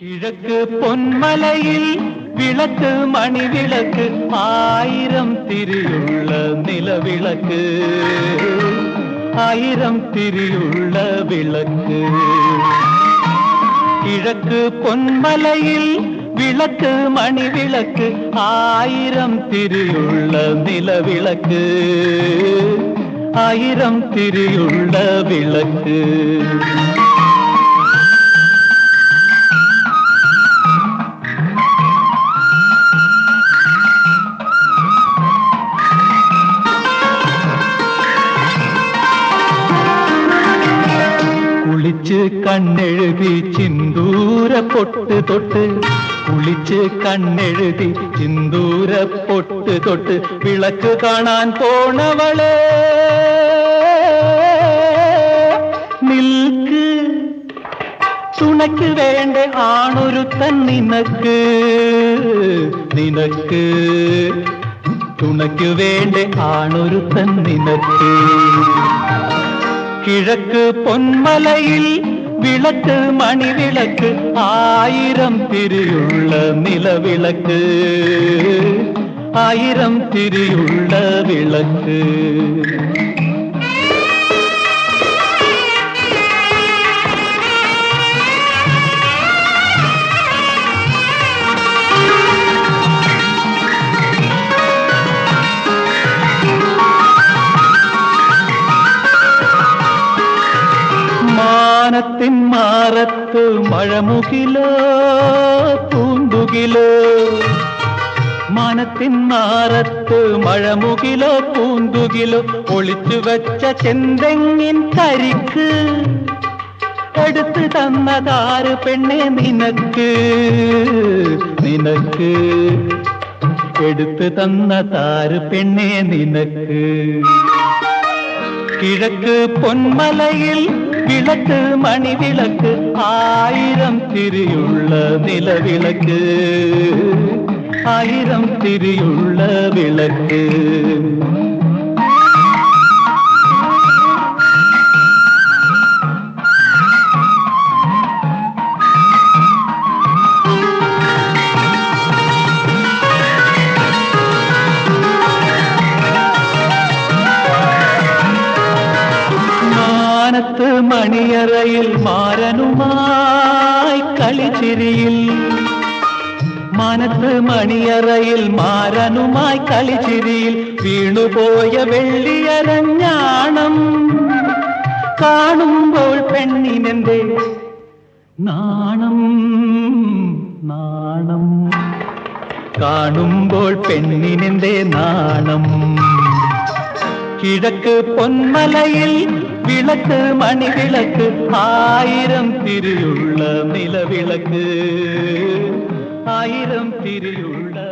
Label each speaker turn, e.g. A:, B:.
A: கிழக்கு பொன்மலையில் விளக்கு மணி விளக்கு ஆயிரம் திரியுள்ள நிலவிளக்கு. ஆயிரம் திரியுள்ள விளக்கு. கிழக்கு பொன்மலையில் விளக்கு மணி விளக்கு ஆயிரம் திரியுள்ள நிலவிளக்கு. ஆயிரம் திரியுள்ள விளக்கு. കുളിച്ച് കണ്ണെഴുതി ചിന്തൂര പൊട്ട് തൊട്ട്. കുളിച്ച് കണ്ണെഴുതി ചിന്തൂര പൊട്ട് തൊട്ട്. വിളക്ക് കാണാൻ പോണവളെ നിൽക്ക്. തുണയ്ക്ക് വേണ്ട ആണൊരുത്തൻ നിനക്ക് നിനക്ക്. തുണയ്ക്ക് വേണ്ട ആണൊരുത്തൻ നിനക്ക്. கிழக்கு பொன்மலையில் விளக்கு மணி விளக்கு ஆயிரம் திரியுள்ள நிலவிளக்கு. ஆயிரம் திரியுள்ள விளக்கு. മാനത്തിൻ മാറത്ത് മഴമുകിലോ പൂന്തുകിലോ? മാനത്തിൻ മാറത്ത് മഴമുകിലോ പൂന്തുകിലോ? ഒളിച്ചു വെച്ച ചെന്തെങ്ങിൻ കരിക്ക് എടുത്തു തന്നതാറ് പെണ്ണെ നിനക്ക്? നിനക്ക് എടുത്തു തന്നതാറ് പെണ്ണെ നിനക്ക്? കിഴക്ക് പൊന്മലയിൽ விளக்கு மணி விளக்கு ஆயிரம் திரியுள்ள நிலவிளக்கு. ஆயிரம் திரியுள்ள விளக்கு. മണിയറയിൽ മാരനുമായി കളിച്ചിരിയിൽ. മനത്ത് മണിയറയിൽ മാരനുമായി കളിച്ചിരിയിൽ. വീണുപോയ വെള്ളിയരഞ്ഞാണം കാണുമ്പോൾ പെണ്ണിനെന്റെ നാണം നാണം. കാണുമ്പോൾ പെണ്ണിനെന്റെ നാണം? கிழக்கு பொன்மலையில் விளக்கு மணி விளக்கு ஆயிரம் திரியுள்ள நிலவிளக்கு. ஆயிரம் திரியுள்ள